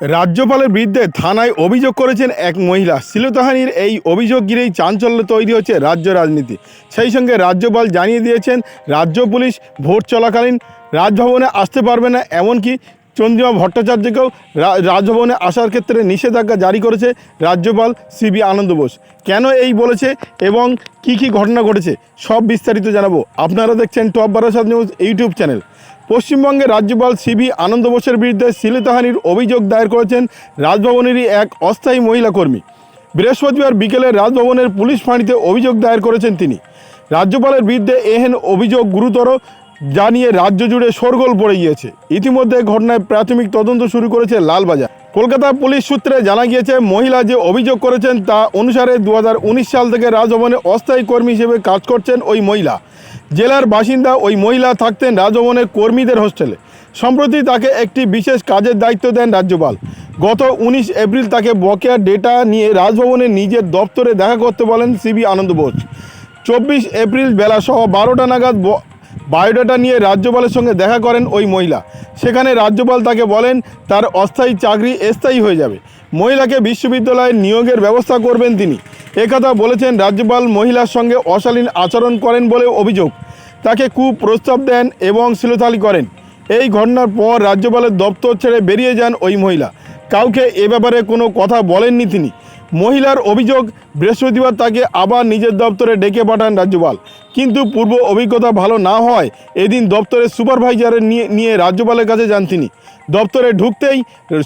রাজ্যপালের বিরুদ্ধে থানায় অভিযোগ করেছেন এক মহিলা। শ্লীলতাহানির এই অভিযোগ ঘিরেই চাঞ্চল্য তৈরি হচ্ছে রাজ্য রাজনীতি। সেই সঙ্গে রাজ্যপাল জানিয়ে দিয়েছেন, রাজ্য পুলিশ ভোট চলাকালীন রাজভবনে আসতে পারবে না, এমনকি চন্দ্রিমা ভট্টাচার্যকেও রাজভবনে আসার ক্ষেত্রে নিষেধাজ্ঞা জারি করেছে রাজ্যপাল সিবি আনন্দ বোস। কেন এই বলেছে এবং কি কি ঘটনা ঘটেছে, সব বিস্তারিত জানাব। আপনারা দেখছেন top Barasat news YouTube channel. পশ্চিমবঙ্গের রাজ্যপাল সিবি আনন্দ বোসের বিরুদ্ধে শ্লীলতাহানির অভিযোগ দায়ের করেছেন রাজভবনেরই এক অস্থায়ী মহিলা কর্মী। বৃহস্পতিবার বিকেলে রাজভবনের পুলিশ ফাঁড়িতে অভিযোগ দায়ের করেছেন তিনি। রাজ্যপালের বিরুদ্ধে এহেন অভিযোগ গুরুতর জানিয়ে রাজ্য জুড়ে শোরগোল পড়ে গিয়েছে। ইতিমধ্যে ঘটনায় প্রাথমিক তদন্ত শুরু করেছে লালবাজার। কলকাতা পুলিশ সূত্রে জানা গিয়েছে, মহিলা যে অভিযোগ করেছেন তা অনুসারে দু হাজার উনিশ সাল থেকে রাজভবনে অস্থায়ী কর্মী হিসেবে কাজ করছেন ওই মহিলা। জেলার বাসিন্দা ওই মহিলা থাকতেন রাজভবনের কর্মীদের হোস্টেলে। সম্প্রতি তাকে একটি বিশেষ কাজের দায়িত্ব দেন রাজ্যপাল। গত উনিশ এপ্রিল তাকে বকেয়া ডেটা নিয়ে রাজভবনের নিজের দপ্তরে দেখা করতে বলেন সিবি আনন্দ বোস। চব্বিশ এপ্রিল বেলা সহ বারোটা নাগাদ বায়োডাটা নিয়ে রাজ্যপালের সঙ্গে দেখা করেন ওই মহিলা। সেখানে রাজ্যপাল তাকে বলেন, তার অস্থায়ী চাকরি স্থায়ী হয়ে যাবে। মহিলাকে বিশ্ববিদ্যালয়ে নিয়োগের ব্যবস্থা করবেন তিনি। একথা বলেছেন রাজ্যপাল মহিলার সঙ্গে অশালীন আচরণ করেন বলে অভিযোগ। তাকে কুপ্রস্তাব দেন এবং শ্লীলতাহানি করেন। এই ঘটনার পর রাজ্যপালের দপ্তর ছেড়ে বেরিয়ে যান ওই মহিলা। কাউকে এ ব্যাপারে কোনো কথা বলেননি তিনি। মহিলার অভিযোগ, বৃহস্পতিবার তাকে আবার নিজের দপ্তরে ডেকে পাঠান রাজ্যপাল। কিন্তু পূর্ব অভিজ্ঞতা ভালো না হয় এদিন দপ্তরের সুপারভাইজারের নিয়ে নিয়ে রাজ্যপালের কাছে যান তিনি। দপ্তরে ঢুকতেই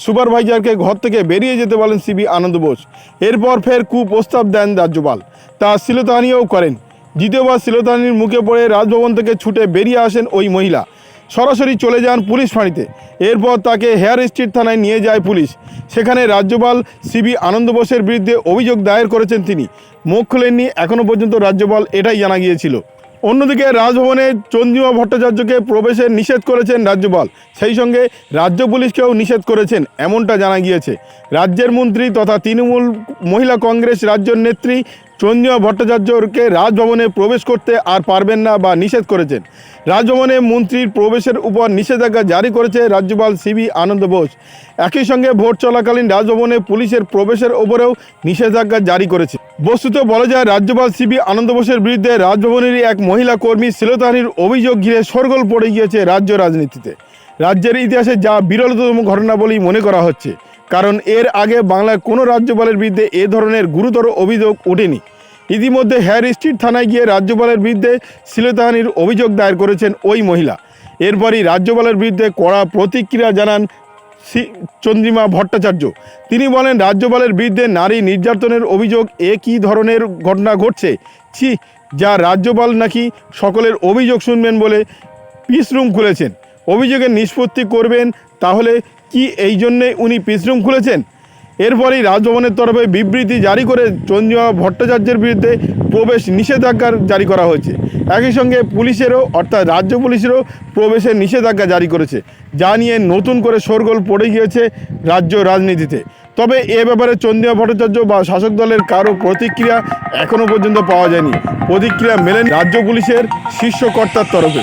সুপারভাইজারকে ঘর থেকে বেরিয়ে যেতে বলেন সিবি আনন্দ বোস। এরপর ফের কুপ্রস্তাব দেন রাজ্যপাল। তা শ্লীলতাহানিও করেন। দ্বিতীয়বার শ্লীলতাহানির মুখে পড়ে রাজভবন থেকে ছুটে বেরিয়ে আসেন ওই মহিলা। সরাসরি চলে যান পুলিশ ফাঁড়িতে। এরপর তাকে হেয়ার স্ট্রিট থানায় নিয়ে যায় পুলিশ। সেখানে রাজ্যপাল সিবি আনন্দ বোসের বিরুদ্ধে অভিযোগ দায়ের করেছেন তিনি। মুখ খুলেননি এখনও পর্যন্ত রাজ্যপাল এটাই জানা গিয়েছিল। অন্যদিকে রাজভবনে চন্দ্রিমা ভট্টাচার্যকে প্রবেশে নিষেধ করেছেন রাজ্যপাল। সেই সঙ্গে রাজ্য পুলিশকেও নিষেধ করেছেন, এমনটা জানা গিয়েছে। রাজ্যের মন্ত্রী তথা তৃণমূল মহিলা কংগ্রেস রাজ্য নেত্রী চন্দ্রিমা ভট্টাচার্যকে রাজভবনে প্রবেশ করতে আর পারবেন না বা নিষেধ করেছেন। রাজভবনে মন্ত্রীর প্রবেশের উপর নিষেধাজ্ঞা জারি করেছে রাজ্যপাল সিবি আনন্দ বোস। একই সঙ্গে ভোট চলাকালীন রাজভবনে পুলিশের প্রবেশের ওপরেও নিষেধাজ্ঞা জারি করেছে। বস্তুত বলা যায়, রাজ্যপাল সিবি আনন্দ বোসের বিরুদ্ধে রাজভবনেরই এক মহিলা কর্মী শ্লীলতাহানির অভিযোগ ঘিরে সরগোল পড়ে গিয়েছে রাজ্য রাজনীতিতে। রাজ্যের ইতিহাসে যা বিরলতম ঘটনা বলেই মনে করা হচ্ছে। কারণ এর আগে বাংলার কোনো রাজ্যপালের বিরুদ্ধে এ ধরনের গুরুতর অভিযোগ ওঠেনি। ইতিমধ্যে হেয়ার স্ট্রিট থানায় গিয়ে রাজ্যপালের বিরুদ্ধে শ্লীলতাহানির অভিযোগ দায়ের করেছেন ওই মহিলা। এরপরই রাজ্যপালের বিরুদ্ধে কড়া প্রতিক্রিয়া জানান চন্দ্রিমা ভট্টাচার্য। তিনি বলেন, রাজ্যপালের বিরুদ্ধে নারী নির্যাতনের অভিযোগ এ কী ধরনের ঘটনা ঘটছে। ছি, যা রাজ্যপাল নাকি সকলের অভিযোগ শুনবেন বলে পিস রুম খুলেছেন। অভিযোগের নিষ্পত্তি করবেন, তাহলে কি এই জন্যে উনি পিস রুম খুলেছেন? এরপরেই রাজভবনের তরফে বিবৃতি জারি করে চন্দ্রিমা ভট্টাচার্যের বিরুদ্ধে প্রবেশ নিষেধাজ্ঞার জারি করা হয়েছে। একই সঙ্গে পুলিশেরও, অর্থাৎ রাজ্য পুলিশেরও প্রবেশের নিষেধাজ্ঞা জারি করেছে, যা নিয়ে নতুন করে শোরগোল পড়ে গিয়েছে রাজ্য রাজনীতিতে। তবে এ ব্যাপারে চন্দ্রিমা ভট্টাচার্য বা শাসক দলের কারও প্রতিক্রিয়া এখনও পর্যন্ত পাওয়া যায়নি। প্রতিক্রিয়া মেলেন রাজ্য পুলিশের শীর্ষ কর্তার তরফে।